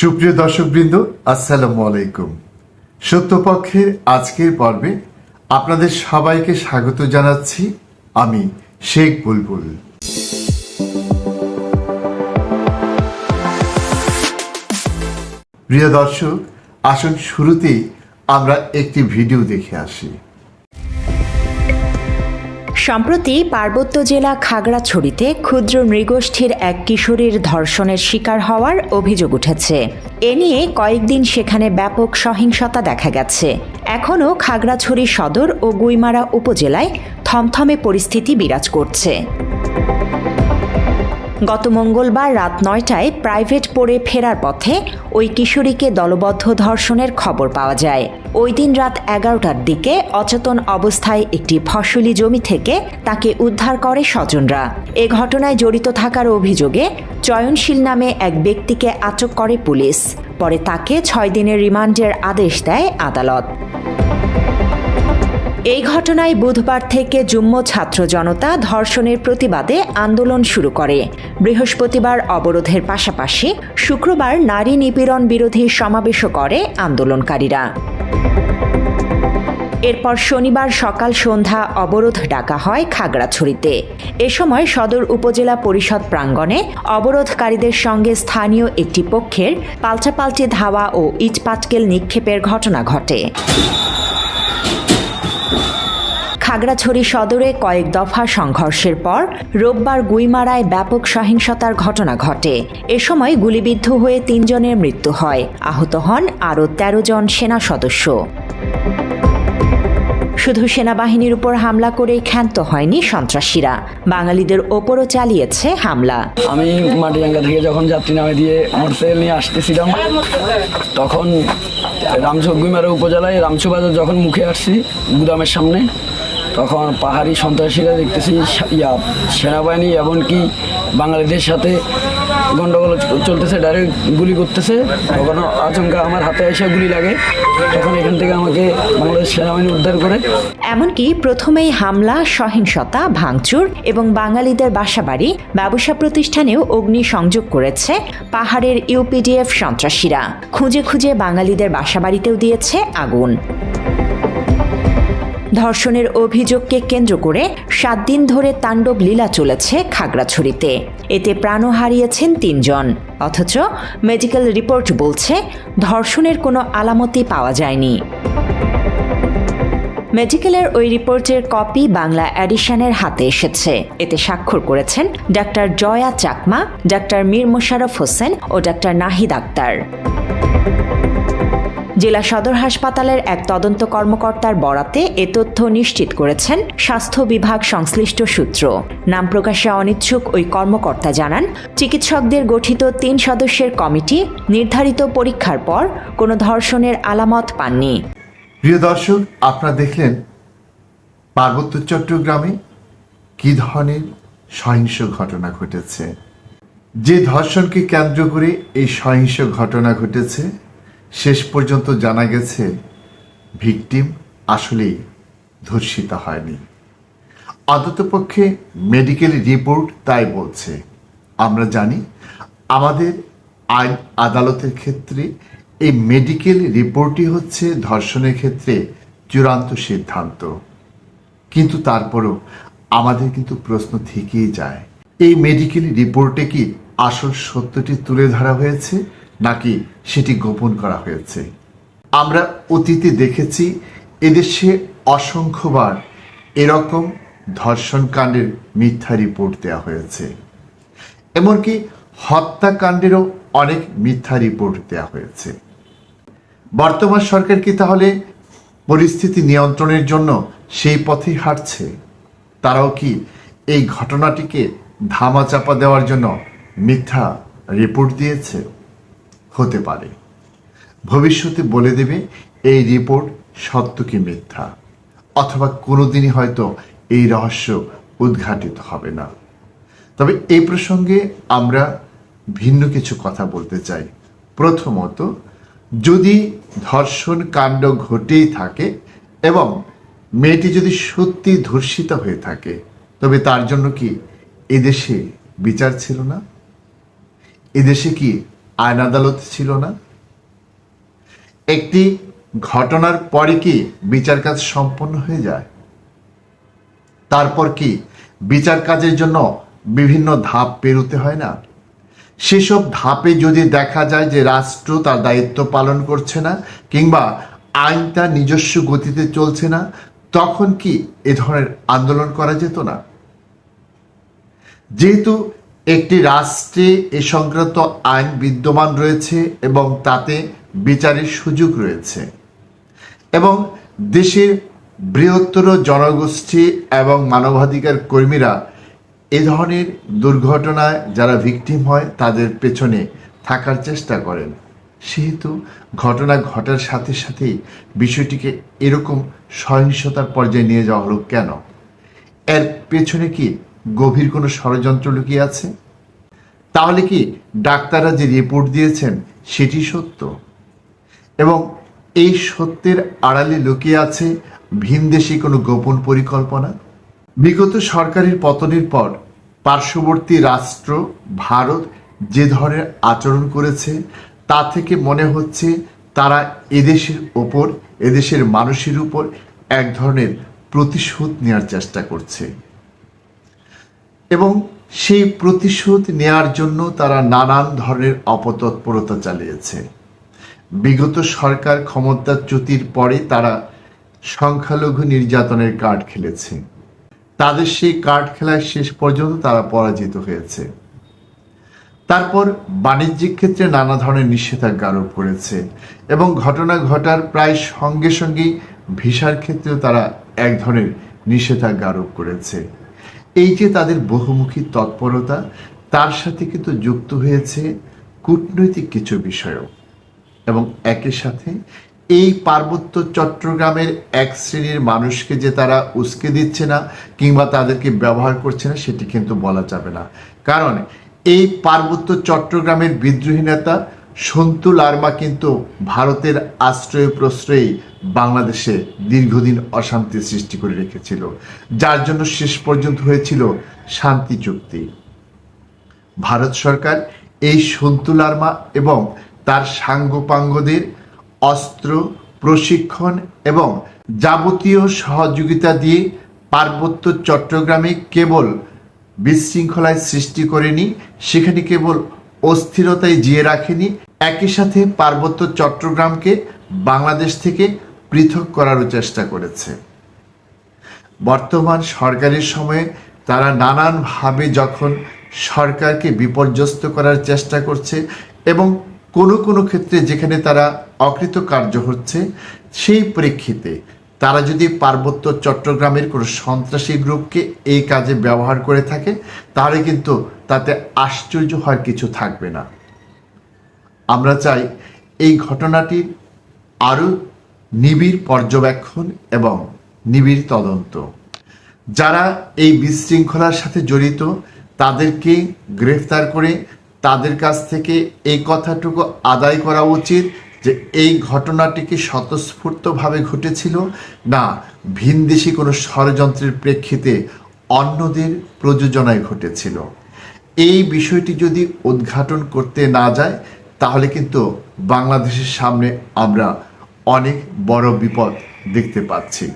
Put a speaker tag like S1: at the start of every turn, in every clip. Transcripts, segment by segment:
S1: সুপ্রিয় দর্শকবৃন্দ, আসসালামু আলাইকুম। সত্যপক্ষের আজকের পর্বে আপনাদের সবাইকে স্বাগত জানাচ্ছি আমি শেখ বুলবুল। প্রিয় দর্শক, আসুন শুরুতেই আমরা একটি ভিডিও দেখে আসি।
S2: সম্প্রতি পার্বত্য জেলা খাগড়াছড়িতে ক্ষুদ্র নৃগোষ্ঠীর এক কিশোরীর ধর্ষণের শিকার হওয়ার অভিযোগ উঠেছে। এ নিয়ে কয়েকদিন সেখানে ব্যাপক সহিংসতা দেখা গেছে। এখনও খাগড়াছড়ি সদর ও গুইমারা উপজেলায় থমথমে পরিস্থিতি বিরাজ করছে। গত মঙ্গলবার রাত নয়টায় প্রাইভেট পড়ে ফেরার পথে ওই কিশোরীকে দলবদ্ধ ধর্ষণের খবর পাওয়া যায়। ওই দিন রাত এগারোটার দিকে অচেতন অবস্থায় একটি ফসলি জমি থেকে তাকে উদ্ধার করে স্বজনরা। এ ঘটনায় জড়িত থাকার অভিযোগে চয়নশীল নামে এক ব্যক্তিকে আটক করে পুলিশ। পরে তাকে ছয় দিনের রিমান্ডের আদেশ দেয় আদালত। এই ঘটনায় বুধবার থেকে জুম্ম ছাত্র জনতা ধর্ষণের প্রতিবাদে আন্দোলন শুরু করে। বৃহস্পতিবার অবরোধের পাশাপাশি শুক্রবার নারী নিপীড়ন বিরোধী সমাবেশও করে আন্দোলনকারীরা। এরপর শনিবার সকাল সন্ধ্যা অবরোধ ডাকা হয় খাগড়াছড়িতে। এ সময় সদর উপজেলা পরিষদ প্রাঙ্গণে অবরোধকারীদের সঙ্গে স্থানীয় একটি পক্ষের পাল্টাপাল্টি ধাওয়া ও ইটপাটকেল নিক্ষেপের ঘটনা ঘটে। খাগড়াছড়ি সদরে কয়েক দফা সংঘর্ষের পর রোববার গুইমারায় ব্যাপক সহিংসতার ঘটনা ঘটে। এ সময় গুলিবিদ্ধ হয়ে তিনজনের মৃত্যু হয়। আহত হন আরও তেরো জন সেনা সদস্য। শুধু সেনাবাহিনীর উপর হামলা করেই ক্ষান্ত হয়নি সন্ত্রাসীরা। বাঙালিদের ওপরও চালিয়েছে হামলা।
S3: আমি মাটিরাঙ্গা থেকে যখন যাত্রী নামে দিয়ে মোটরসাইকেল নিয়ে আসতেছিলাম, তখন রামচক উপজেলায় রামচু বাজার যখন মুখে আসছি, গুদামের সামনে তখন পাহাড়ি সন্ত্রাসীরা দেখতেছি ইয়া, সেনাবাহিনী এমনকি বাঙালিদের সাথে গন্ডগোল চলতেছে ডাইরেক্ট গুলি করতেছে। তখন আচমকা আমার হাতে এসে গুলি লাগে, তখন এখান থেকে আমাকে বাংলাদেশ সেনাবাহিনী উদ্ধার করে।
S2: এমনকি প্রথমেই হামলা, সহিংসতা, ভাঙচুর এবং বাঙালিদের বাসাবাড়ি ব্যবসা প্রতিষ্ঠানেও অগ্নি সংযোগ করেছে পাহাড়ের ইউপিডিএফ সন্ত্রাসীরা। খুঁজে খুঁজে বাঙালিদের বাসাবাড়িতেও দিয়েছে আগুন। ধর্ষণের অভিযোগকে কেন্দ্র করে সাত দিন ধরে তাণ্ডব লীলা চলেছে খাগড়াছড়িতে। এতে প্রাণও হারিয়েছেন তিনজন। অথচ মেডিকেল রিপোর্ট বলছে, ধর্ষণের কোনো আলামতি পাওয়া যায়নি। মেডিকেলের ওই রিপোর্টের কপি বাংলা অ্যাডিশনের হাতে এসেছে। এতে স্বাক্ষর করেছেন ডাক্তার জয়া চাকমা, ডাক্তার মীর মোশাররফ হোসেন ও ডাক্তার নাহিদ আক্তার। জেলা সদর হাসপাতালের এক তদন্ত কর্মকর্তার বরাতে এ তথ্য নিশ্চিত করেছেন স্বাস্থ্য বিভাগ সংশ্লিষ্ট সূত্র। নাম প্রকাশে অনিচ্ছুক ওই কর্মকর্তা জানান, চিকিৎসকদের গঠিত তিন সদস্যের কমিটি নির্ধারিত পরীক্ষার পর কোনো ধর্ষণের আলামত পাননি।
S1: প্রিয় দর্শক, আপনারা দেখলেন পার্বত্য চট্টগ্রামে কি ধরনের সহিংস ঘটনা ঘটেছে। যে ধর্ষণকে কেন্দ্র করে এই সহিংস ঘটনা ঘটেছে শেষ পর্যন্ত জানা গেছে, ভিকটিম আসলেই ধর্ষিত হয়নি। অন্ততপক্ষে মেডিকেল রিপোর্ট তাই বলছে। আমরা জানি, আমাদের আইন আদালতের ক্ষেত্রে এই মেডিকেল রিপোর্টই হচ্ছে ধর্ষণের ক্ষেত্রে চূড়ান্ত সিদ্ধান্ত। কিন্তু তারপরও আমাদের কিন্তু প্রশ্ন থেকেই যায়। এই মেডিকেল রিপোর্টে কি আসল সত্যটি তুলে ধরা হয়েছে? নাকি সেটি গোপন করা হয়েছে? আমরা অতীতে দেখেছি এদেশে অসংখ্যবার এরকম ধর্ষণকাণ্ডের মিথ্যা রিপোর্ট দেওয়া হয়েছে। এমনকি হত্যাকাণ্ডেরও অনেক মিথ্যা রিপোর্ট দেওয়া হয়েছে। বর্তমান সরকার কি তাহলে পরিস্থিতি নিয়ন্ত্রণের জন্য সেই পথেই হাঁটছে? তারাও কি এই ঘটনাটিকে ধামাচাপা দেওয়ার জন্য মিথ্যা রিপোর্ট দিয়েছে? হতে পারে। ভবিষ্যতে বলে দেবে, এই রিপোর্ট সত্য কি মিথ্যা? অথবা কোনোদিনই হয়তো এই রহস্য উদ্ঘাটিত হবে না। তবে এই প্রসঙ্গে আমরা ভিন্ন কিছু কথা বলতে চাই। প্রথমত, যদি ধর্ষণ কাণ্ড ঘটেই থাকে এবং মেয়েটি যদি সত্যি ধর্ষিত হয়ে থাকে, তবে তার জন্য কি এদেশে বিচার ছিল না? এদেশে কি আইন আদালত ছিল না। একটি ঘটনার পরে কি বিচার কাজ সম্পন্ন হয়ে যায়? তারপর কি বিচার কাজের জন্য বিভিন্ন ধাপ পেরোতে হয় না? সেসব ধাপে যদি দেখা যায় যে রাষ্ট্র তার দায়িত্ব পালন করছে না কিংবা আইন তার নিজস্ব গতিতে চলছে না, তখন কি এ ধরনের আন্দোলন করা যেত না? যেহেতু একটি রাষ্ট্রে এ সংক্রান্ত আইন বিদ্যমান রয়েছে এবং তাতে বিচারের সুযোগ রয়েছে। এবং দেশের বৃহত্তর জনগোষ্ঠী এবং মানবাধিকার কর্মীরা এ ধরনের দুর্ঘটনায় যারা ভিকটিম হয়, তাদের পেছনে থাকার চেষ্টা করেন। সেহেতু ঘটনা ঘটার সাথে সাথেই বিষয়টিকে এরকম সহিংসতার পর্যায়ে নিয়ে যাওয়া হলো কেন? এর পেছনে কি গভীর কোনো ষড়যন্ত্র লুকিয়ে আছে? তাহলে কি ডাক্তাররা যে রিপোর্ট দিয়েছেন সেটি সত্য? এবং এই সত্যের আড়ালে লুকিয়ে আছে ভিনদেশি কোনো গোপন পরিকল্পনা? বিগত সরকারের পতনের পর পার্শ্ববর্তী রাষ্ট্র, ভারত যে ধরনের আচরণ করেছে, তা থেকে মনে হচ্ছে তারা এদেশের ওপর, এদেশের মানুষের উপর এক ধরনের প্রতিশোধ নেওয়ার চেষ্টা করছে। এবং সেই প্রতিশোধ নেয়ার জন্য তারা নানান ধরনের অপতৎপরতা চালিয়েছে। বিগত সরকার ক্ষমতাচ্যুতির পরে তারা সংখ্যালঘু নির্যাতনের কার্ড খেলেছে। তাদের সেই কার্ড খেলায় শেষ পর্যন্ত তারা পরাজিত হয়েছে। তারপর বাণিজ্যিক ক্ষেত্রে নানা ধরনের নিষেধাজ্ঞা আরোপ করেছে এবং ঘটনা ঘটার প্রায় সঙ্গে সঙ্গেই ভিসার ক্ষেত্রেও তারা এক ধরনের নিষেধাজ্ঞা আরোপ করেছে। এই যে তাদের বহুমুখী তৎপরতা, তার সাথে কিন্তু যুক্ত হয়েছে কূটনৈতিক কিছু বিষয়ও। এবং একই সাথে এই পার্বত্য চট্টগ্রামের এক শ্রেণির মানুষকে যে তারা উস্কে দিচ্ছে না কিংবা তাদেরকে ব্যবহার করছে না, সেটি কিন্তু বলা যাবে না। কারণ এই পার্বত্য চট্টগ্রামের বিদ্রোহী নেতা সন্তু লার্মা কিন্তু ভারতের আশ্রয় প্রশ্রয়ে বাংলাদেশে দীর্ঘদিন অশান্তি সৃষ্টি করে রেখেছিল, যার জন্য শেষ পর্যন্ত হয়েছিল শান্তি চুক্তি। ভারত সরকার এই সন্তু লার্মা এবং তার সাঙ্গপাঙ্গদের অস্ত্র, প্রশিক্ষণ এবং যাবতীয় সহযোগিতা দিয়ে পার্বত্য চট্টগ্রামে কেবল বিশৃঙ্খলায় সৃষ্টি করেনি, সেখানে কেবল অস্থিরতায় জিয়ে রাখেনি, একই সাথে পার্বত্য চট্টগ্রামকে বাংলাদেশ থেকে পৃথক করারও চেষ্টা করেছে। বর্তমান সরকারের সময়ে তারা নানানভাবে যখন সরকারকে বিপর্যস্ত করার চেষ্টা করছে এবং কোনো কোনো ক্ষেত্রে যেখানে তারা অকৃতকার্য হচ্ছে, সেই প্রেক্ষিতে তারা যদি পার্বত্য চট্টগ্রামের কোনো সন্ত্রাসী গ্রুপকে এই কাজে ব্যবহার করে থাকে, তাহলে কিন্তু তাতে আশ্চর্য হওয়ার কিছু থাকবে না। আমরা চাই এই ঘটনাটির আরও নিবিড় পর্যবেক্ষণ এবং নিবিড় তদন্ত। যারা এই বিশৃঙ্খলার সাথে জড়িত, তাদেরকে গ্রেফতার করে তাদের কাছ থেকে এই কথাটুকু আদায় করা উচিত যে এই ঘটনাটি কি স্বতঃস্ফূর্তভাবে ঘটেছিল না ভিনদেশি কোনো ষড়যন্ত্রের প্রেক্ষিতে অন্যদের প্রযোজনায় ঘটেছিল। এই বিষয়টি যদি উদ্ঘাটন করতে না যায়, তাহলে কিন্তু বাংলাদেশের সামনে আমরা অনেক বড় বিপদ দেখতে পাচ্ছি।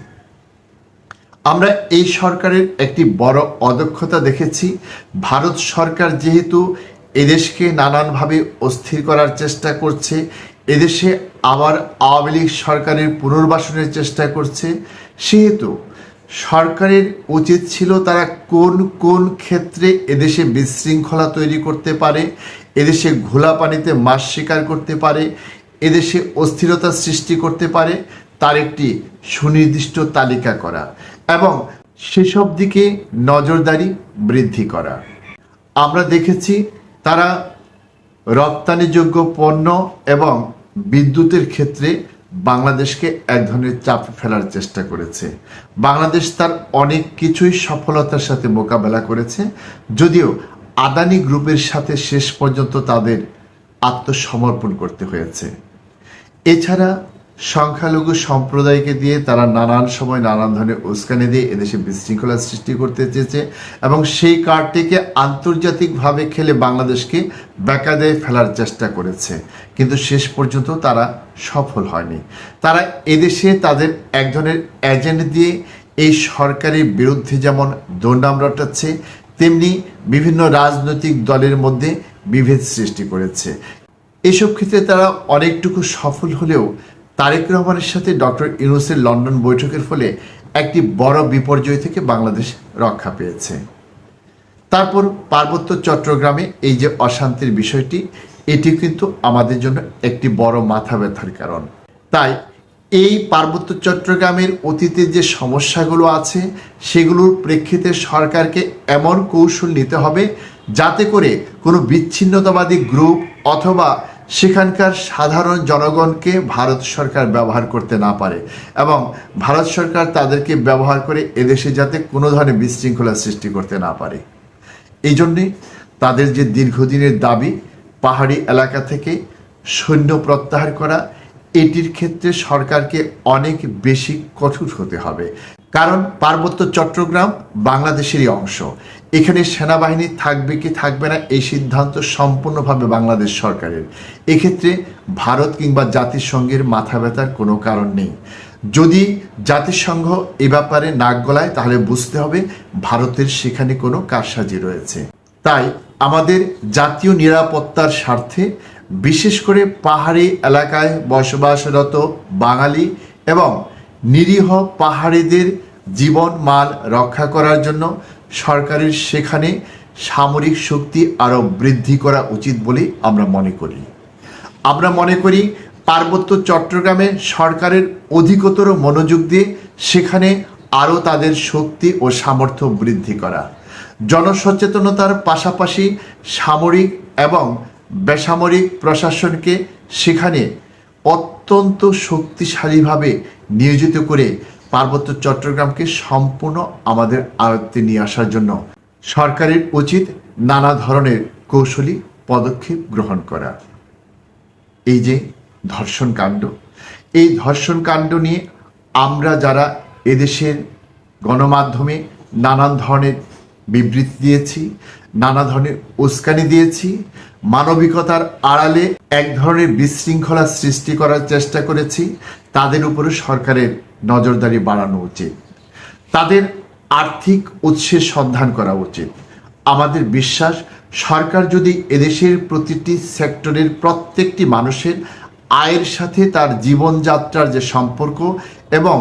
S1: আমরা এই সরকারের একটি বড় অদক্ষতা দেখেছি। ভারত সরকার যেহেতু এদেশকে নানানভাবে অস্থির করার চেষ্টা করছে, এদেশে আবার আওয়ামী লীগ সরকারের পুনর্বাসনের চেষ্টা করছে, সেহেতু সরকারের উচিত ছিল তারা কোন কোন ক্ষেত্রে এদেশে বিশৃঙ্খলা তৈরি করতে পারে, এদেশে ঘোলা পানিতে মাছ শিকার করতে পারে এদেশে অস্থিরতা সৃষ্টি করতে পারে তার একটি সুনির্দিষ্ট তালিকা করা এবং সেসব দিকে নজরদারি বৃদ্ধি করা। আমরা দেখেছি তারা রপ্তানিযোগ্য পণ্য এবং বিদ্যুতের ক্ষেত্রে বাংলাদেশকে এক ধরনের চাপে ফেলার চেষ্টা করেছে। বাংলাদেশ তার অনেক কিছুই সফলতার সাথে মোকাবেলা করেছে, যদিও আদানি গ্রুপের সাথে শেষ পর্যন্ত তাদের আত্মসমর্পণ করতে হয়েছে। এছাড়া সংখ্যালঘু সম্প্রদায়কে দিয়ে তারা নানান সময় নানান ধরনের উস্কানি দিয়ে এদেশে বিশৃঙ্খলা সৃষ্টি করতে চেয়েছে এবং সেই কার্ডটিকে আন্তর্জাতিকভাবে খেলে বাংলাদেশকে বেকাদায় ফেলার চেষ্টা করেছে। কিন্তু শেষ পর্যন্ত তারা সফল হয়নি। তারা এদেশে তাদের এক ধরনের এজেন্ট দিয়ে এই সরকারের বিরুদ্ধে যেমন দৌড়াম রটাচ্ছে, তেমনি বিভিন্ন রাজনৈতিক দলের মধ্যে বিভেদ সৃষ্টি করেছে। এসব ক্ষেত্রে তারা অনেকটুকু সফল হলেও তারেক রহমানের সাথে ডক্টর ইউনুসের লন্ডন বৈঠকের ফলে একটি বড় বিপর্যয় থেকে বাংলাদেশ রক্ষা পেয়েছে। তারপর পার্বত্য চট্টগ্রামে এই যে অশান্তির বিষয়টি এটি কিন্তু আমাদের জন্য একটি বড় মাথা ব্যথার কারণ। তাই এই পার্বত্য চট্টগ্রামের অতীতে যে সমস্যাগুলো আছে, সেগুলোর প্রেক্ষিতে সরকারকে এমন কৌশল নিতে হবে যাতে করে কোনো বিচ্ছিন্নতাবাদী গ্রুপ অথবা সেখানকার সাধারণ জনগণকে ভারত সরকার ব্যবহার করতে না পারে এবং ভারত সরকার তাদেরকে ব্যবহার করে এদেশে যাতে কোনো ধরনের বিশৃঙ্খলা সৃষ্টি করতে না পারে। এই জন্যে তাদের যে দীর্ঘদিনের দাবি, পাহাড়ি এলাকা থেকে সৈন্য প্রত্যাহার করা, এটির ক্ষেত্রে সরকারকে অনেক বেশি কঠোর হতে হবে। কারণ পার্বত্য চট্টগ্রাম বাংলাদেশেরই অংশ। এখানে সেনাবাহিনী থাকবে কি থাকবে না এই সিদ্ধান্ত সম্পূর্ণভাবে বাংলাদেশ সরকারের। এক্ষেত্রে ভারত কিংবা জাতিসংঘের মাথা ব্যথার কোনো কারণ নেই। যদি জাতিসংঘ এ ব্যাপারে নাক গলায়, তাহলে বুঝতে হবে ভারতের সেখানে কোনো কারসাজি রয়েছে। তাই আমাদের জাতীয় নিরাপত্তার স্বার্থে বিশেষ করে পাহাড়ি এলাকায় বসবাসরত বাঙালি এবং নিরীহ পাহাড়িদের জীবন মাল রক্ষা করার জন্য সরকারের সেখানে সামরিক শক্তি আরও বৃদ্ধি করা উচিত বলে আমরা মনে করি। আমরা মনে করি পার্বত্য চট্টগ্রামে সরকারের অধিকতর মনোযোগ দিয়ে সেখানে আরও তাদের শক্তি ও সামর্থ্য বৃদ্ধি করা। জনসচেতনতার পাশাপাশি সামরিক এবং বেসামরিক প্রশাসনকে সেখানে অত্যন্ত শক্তিশালীভাবে নিয়োজিত করে পার্বত্য চট্টগ্রামকে সম্পূর্ণ আমাদের আয়ত্তে নিয়ে আসার জন্য সরকারের উচিত নানা ধরনের কৌশলী পদক্ষেপ গ্রহণ করা। এই যে ধর্ষণ কাণ্ড, এই ধর্ষণ কাণ্ড নিয়ে আমরা যারা এদেশের গণমাধ্যমে নানান ধরনের বিবৃতি দিয়েছি, নানা ধরনের উস্কানি দিয়েছি, মানবিকতার আড়ালে এক ধরনের বিশৃঙ্খলা সৃষ্টি করার চেষ্টা করেছি তাদের উপরে সরকারের নজরদারি বাড়ানো উচিত। তাদের আর্থিক উৎসের সন্ধান করা উচিত। আমাদের বিশ্বাস, সরকার যদি এদেশের প্রতিটি সেক্টরের প্রত্যেকটি মানুষের আয়ের সাথে তার জীবনযাত্রার যে সম্পর্ক এবং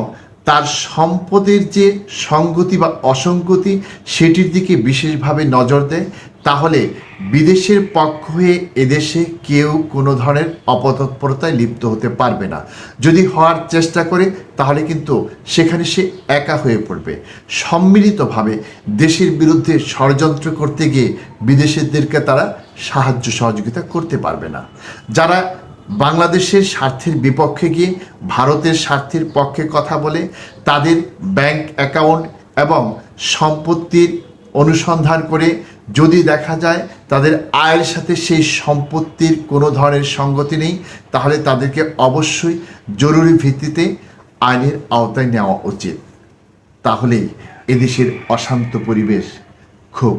S1: তার সম্পদের যে সঙ্গতি বা অসঙ্গতি, সেটির দিকে বিশেষভাবে নজর দেয় তাহলে বিদেশের পক্ষ হয়ে এদেশে কেউ কোনো ধরনের অপতৎপরতায় লিপ্ত হতে পারবে না। যদি হওয়ার চেষ্টা করে, তাহলে কিন্তু সেখানে সে একা হয়ে পড়বে। সম্মিলিতভাবে দেশের বিরুদ্ধে ষড়যন্ত্র করতে গিয়ে বিদেশিদেরকে তারা সাহায্য সহযোগিতা করতে পারবে না। যারা বাংলাদেশের স্বার্থের বিপক্ষে গিয়ে ভারতের স্বার্থের পক্ষে কথা বলে, তাদের ব্যাংক অ্যাকাউন্ট এবং সম্পত্তির অনুসন্ধান করে যদি দেখা যায় তাদের আয়ের সাথে সেই সম্পত্তির কোনো ধরনের সঙ্গতি নেই, তাহলে তাদেরকে অবশ্যই জরুরি ভিত্তিতে আইনের আওতায় নেওয়া উচিত। তাহলেই এদেশের অশান্ত পরিবেশ খুব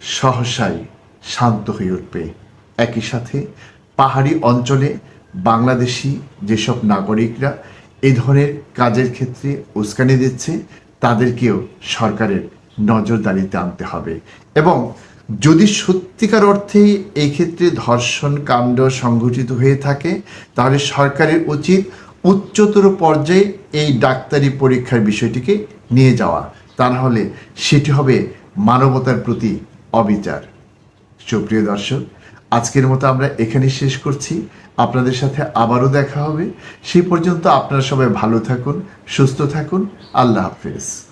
S1: সহসাই শান্ত হয়ে উঠবে। একই সাথে পাহাড়ি অঞ্চলে বাংলাদেশি যেসব নাগরিকরা এ ধরনের কাজের ক্ষেত্রে উস্কানি দিচ্ছে, তাদেরকেও সরকারের নজরদারিতে আনতে হবে। এবং যদি সত্যিকার অর্থে এই ক্ষেত্রে ধর্ষণ কাণ্ড সংঘটিত হয়ে থাকে, তাহলে সরকারের উচিত উচ্চতর পর্যায়ে এই ডাক্তারি পরীক্ষার বিষয়টিকে নিয়ে যাওয়া। তা হলে সেটি হবে মানবতার প্রতি অবিচার। সুপ্রিয় দর্শক, আজকের মতো আমরা এখানে শেষ করছি। আপনাদের সাথে আবারও দেখা হবে। সেই পর্যন্ত আপনারা সবাই ভালো থাকুন, সুস্থ থাকুন। আল্লাহ হাফেজ।